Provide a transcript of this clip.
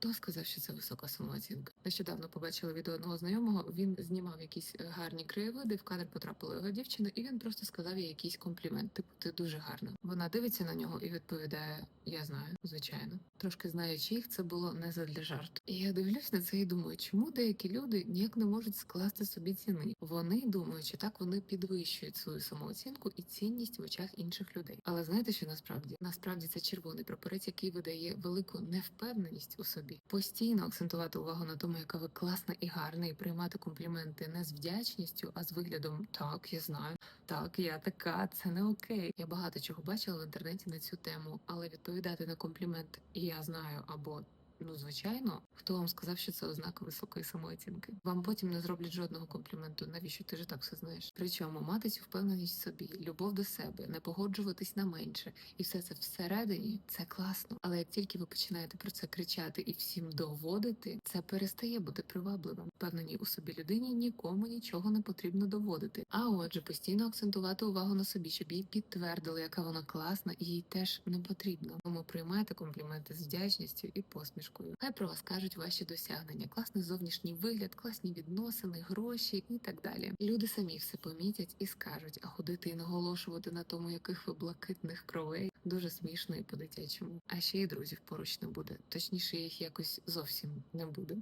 Хто сказав, що це висока самооцінка? Нещодавно побачила відео одного знайомого. Він знімав якісь е, гарні краєвиди. В кадр потрапила його дівчина, і він просто сказав їй якийсь комплімент. Типу, ти дуже гарна. Вона дивиться на нього і відповідає: Я знаю, звичайно. Трошки знаючи їх, це було не задля жарту. І я дивлюсь на це і думаю, чому деякі люди ніяк не можуть скласти собі ціни. Вони думають, що так вони підвищують свою самооцінку і цінність в очах інших людей. Але знаєте, що насправді насправді це червоний прапорець, який видає велику невпевненість у собі. Постійно акцентувати увагу на тому, яка ви класна і гарна, і приймати компліменти не з вдячністю, а з виглядом так, я знаю, так, я така, це не окей. Я багато чого бачила в інтернеті на цю тему, але відповідати на комплімент я знаю або. Ну, звичайно, хто вам сказав, що це ознака високої самооцінки? Вам потім не зроблять жодного компліменту. Навіщо ти ж так все знаєш? Причому мати цю впевненість в собі, любов до себе, не погоджуватись на менше, і все це всередині це класно. Але як тільки ви починаєте про це кричати і всім доводити, це перестає бути привабливим. Впевненій у собі людині нікому нічого не потрібно доводити. А отже, постійно акцентувати увагу на собі, щоб їй підтвердили, яка вона класна, і їй теж не потрібно. Тому приймайте компліменти з вдячністю і посмішкою. Хай про вас кажуть ваші досягнення, класний зовнішній вигляд, класні відносини, гроші і так далі. Люди самі все помітять і скажуть, а ходити і наголошувати на тому, яких ви блакитних кровей, дуже смішно і по-дитячому. А ще й друзів поруч не буде. Точніше, їх якось зовсім не буде.